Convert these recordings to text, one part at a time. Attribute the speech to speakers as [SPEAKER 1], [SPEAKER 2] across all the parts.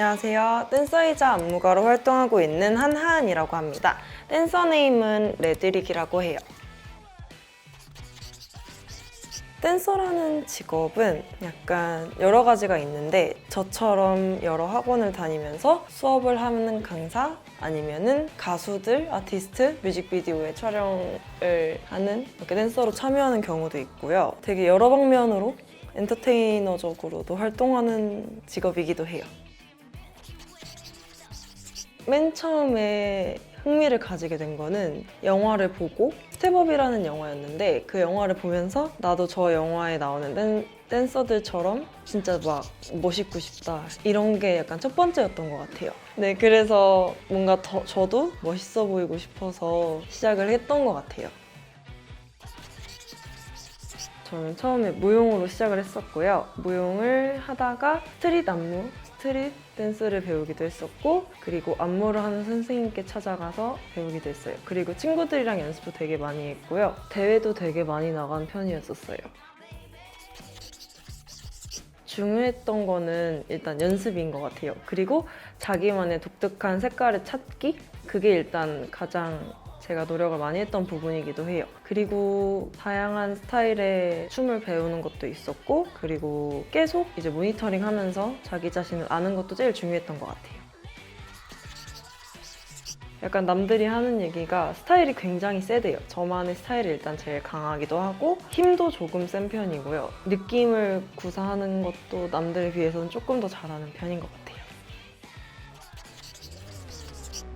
[SPEAKER 1] 안녕하세요. 댄서이자 안무가로 활동하고 있는 한하은이라고 합니다. 댄서 네임은 레드릭이라고 해요. 댄서라는 직업은 약간 여러 가지가 있는데 저처럼 여러 학원을 다니면서 수업을 하는 강사 아니면은 가수들, 아티스트, 뮤직비디오에 촬영을 하는 이렇게 댄서로 참여하는 경우도 있고요. 되게 여러 방면으로 엔터테이너적으로도 활동하는 직업이기도 해요. 맨 처음에 흥미를 가지게 된 거는 영화를 보고 스텝업이라는 영화였는데 그 영화를 보면서 나도 저 영화에 나오는 댄, 댄서들처럼 진짜 막 멋있고 싶다 이런 게 약간 첫 번째였던 것 같아요. 네, 그래서 뭔가 더, 저도 멋있어 보이고 싶어서 시작을 했던 것 같아요. 저는 처음에 무용으로 시작을 했었고요. 무용을 하다가 스트릿 안무, 스트릿 댄스를 배우기도 했었고, 그리고 안무를 하는 선생님께 찾아가서 배우기도 했어요. 그리고 친구들이랑 연습도 되게 많이 했고요. 대회도 되게 많이 나간 편이었었어요. 중요했던 거는 일단 연습인 것 같아요. 그리고 자기만의 독특한 색깔을 찾기? 그게 일단 가장 제가 노력을 많이 했던 부분이기도 해요. 그리고 다양한 스타일의 춤을 배우는 것도 있었고, 그리고 계속 이제 모니터링 하면서 자기 자신을 아는 것도 제일 중요했던 것 같아요. 약간 남들이 하는 얘기가 스타일이 굉장히 세대요. 저만의 스타일이 일단 제일 강하기도 하고 힘도 조금 센 편이고요. 느낌을 구사하는 것도 남들에 비해서는 조금 더 잘하는 편인 것 같아요.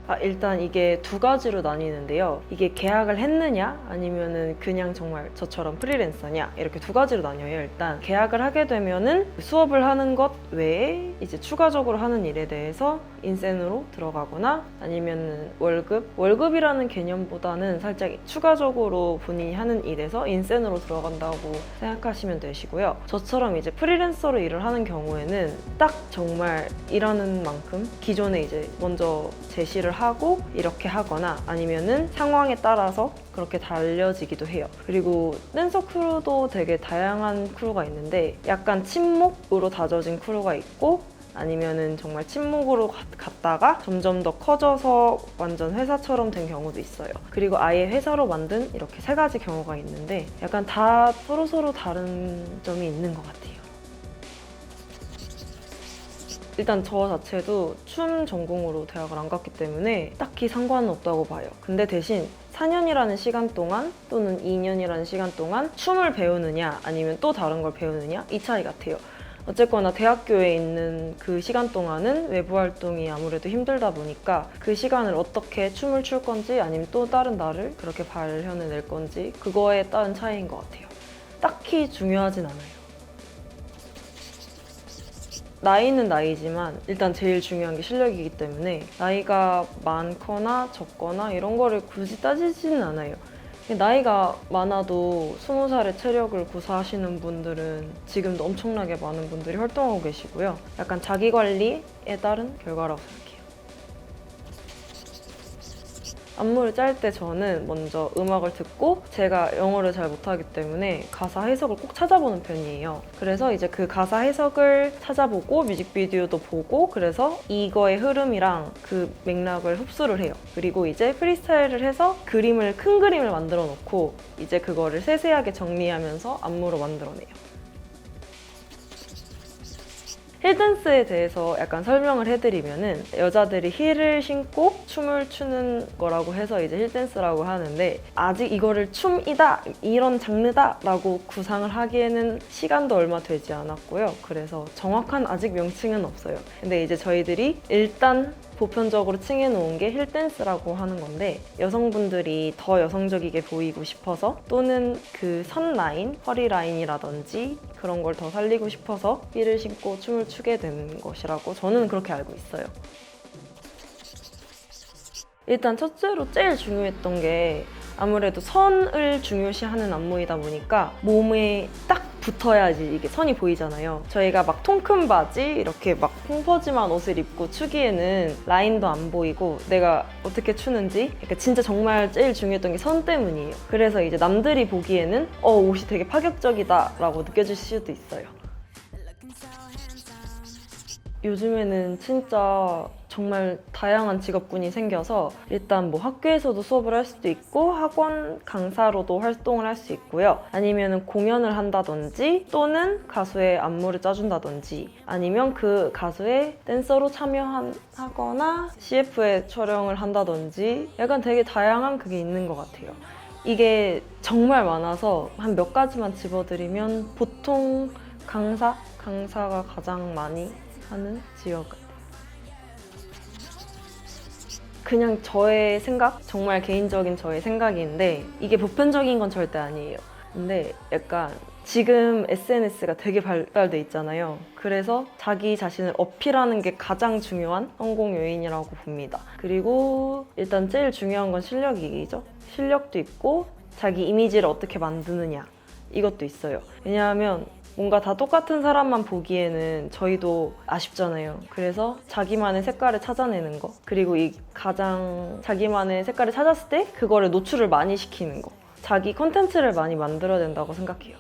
[SPEAKER 1] 아, 일단 이게 두 가지로 나뉘는데요. 이게 계약을 했느냐 아니면은 그냥 정말 저처럼 프리랜서냐 이렇게 두 가지로 나뉘어요. 일단 계약을 하게 되면은 수업을 하는 것 외에 이제 추가적으로 하는 일에 대해서 인센으로 들어가거나 아니면은 월급 월급이라는 개념보다는 살짝 추가적으로 본인이 하는 일에서 인센으로 들어간다고 생각하시면 되시고요. 저처럼 이제 프리랜서로 일을 하는 경우에는 딱 정말 일하는 만큼 기존에 이제 먼저 제시를 하고 이렇게 하거나 아니면은 상황에 따라서 그렇게 달려지기도 해요. 그리고 댄서 크루도 되게 다양한 크루가 있는데 약간 친목으로 다져진 크루가 있고 아니면은 정말 가- 갔다가 점점 더 커져서 완전 회사처럼 된 경우도 있어요. 그리고 아예 회사로 만든 이렇게 세 가지 경우가 있는데 약간 다 서로서로 다른 점이 있는 것 같아요. 일단 저 자체도 춤 전공으로 대학을 안 갔기 때문에 딱히 상관은 없다고 봐요. 근데 대신 4년이라는 시간 동안 또는 2년이라는 시간 동안 춤을 배우느냐 아니면 또 다른 걸 배우느냐 이 차이 같아요. 어쨌거나 대학교에 있는 그 시간 동안은 외부 활동이 아무래도 힘들다 보니까 그 시간을 어떻게 춤을 출 건지 아니면 또 다른 나를 그렇게 발현해 낼 건지 그거에 따른 차이인 것 같아요. 딱히 중요하진 않아요. 나이는 나이지만 일단 제일 중요한 게 실력이기 때문에 나이가 많거나 적거나 이런 거를 굳이 따지지는 않아요. 나이가 많아도 스무 살의 체력을 구사하시는 분들은 지금도 엄청나게 많은 분들이 활동하고 계시고요. 약간 자기 관리에 따른 결과라고 생각해요. 안무를 짤 때 저는 먼저 음악을 듣고 제가 영어를 잘 못하기 때문에 가사 해석을 꼭 찾아보는 편이에요. 그래서 이제 그 가사 해석을 찾아보고 뮤직비디오도 보고 그래서 이거의 흐름이랑 그 맥락을 흡수를 해요. 그리고 이제 프리스타일을 해서 그림을 큰 그림을 만들어 놓고 이제 그거를 세세하게 정리하면서 안무로 만들어내요. 힐댄스에 대해서 약간 설명을 해드리면은 여자들이 힐을 신고 춤을 추는 거라고 해서 이제 힐댄스라고 하는데 아직 이거를 춤이다 이런 장르다라고 구상을 하기에는 시간도 얼마 되지 않았고요. 그래서 정확한 아직 명칭은 없어요. 근데 이제 저희들이 일단 보편적으로 칭해 놓은 게 힐댄스라고 하는 건데 여성분들이 더 여성적이게 보이고 싶어서 또는 그 선 라인, 허리 라인이라든지 그런 걸 더 살리고 싶어서 힐을 신고 춤을 추게 되는 것이라고 저는 그렇게 알고 있어요. 일단 첫째로 제일 중요했던 게 아무래도 선을 중요시하는 안무이다 보니까 몸에 딱 붙어야지 이게 선이 보이잖아요. 저희가 막 통큰 바지 이렇게 막 펑퍼짐한 옷을 입고 추기에는 라인도 안 보이고 내가 어떻게 추는지 그러니까 진짜 정말 제일 중요했던 게 선 때문이에요. 그래서 이제 남들이 보기에는 어 옷이 되게 파격적이다라고 느껴질 수도 있어요. 요즘에는 진짜 정말 다양한 직업군이 생겨서 일단 뭐 학교에서도 수업을 할 수도 있고 학원 강사로도 활동을 할 수 있고요. 아니면 공연을 한다든지 또는 가수의 안무를 짜준다든지 아니면 그 가수의 댄서로 참여하거나 CF에 촬영을 한다든지 약간 되게 다양한 그게 있는 것 같아요. 이게 정말 많아서 한 몇 가지만 집어드리면 보통 강사? 강사가 가장 많이 하는 지역 같아요. 그냥 저의 생각? 정말 개인적인 저의 생각인데 이게 보편적인 건 절대 아니에요. 근데 약간 지금 SNS가 되게 발달돼 있잖아요. 그래서 자기 자신을 어필하는 게 가장 중요한 성공 요인이라고 봅니다. 그리고 일단 제일 중요한 건 실력이죠. 실력도 있고 자기 이미지를 어떻게 만드느냐 이것도 있어요. 왜냐하면 뭔가 다 똑같은 사람만 보기에는 저희도 아쉽잖아요. 그래서 자기만의 색깔을 찾아내는 거. 그리고 이 가장 자기만의 색깔을 찾았을 때 그거를 노출을 많이 시키는 거. 자기 컨텐츠를 많이 만들어야 된다고 생각해요.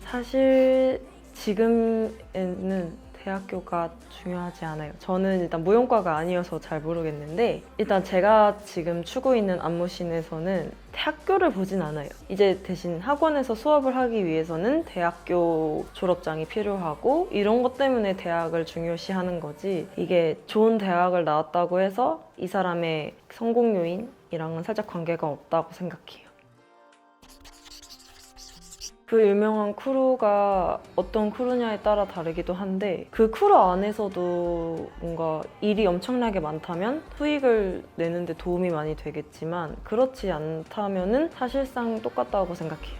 [SPEAKER 1] 사실 지금에는 대학교가 중요하지 않아요. 저는 일단 무용과가 아니어서 잘 모르겠는데 일단 제가 지금 추고 있는 안무신에서는 대학교를 보진 않아요. 이제 대신 학원에서 수업을 하기 위해서는 대학교 졸업장이 필요하고 이런 것 때문에 대학을 중요시하는 거지 이게 좋은 대학을 나왔다고 해서 이 사람의 성공 요인이랑은 살짝 관계가 없다고 생각해요. 그 유명한 크루가 어떤 크루냐에 따라 다르기도 한데 그 크루 안에서도 뭔가 일이 엄청나게 많다면 수익을 내는데 도움이 많이 되겠지만 그렇지 않다면은 사실상 똑같다고 생각해요.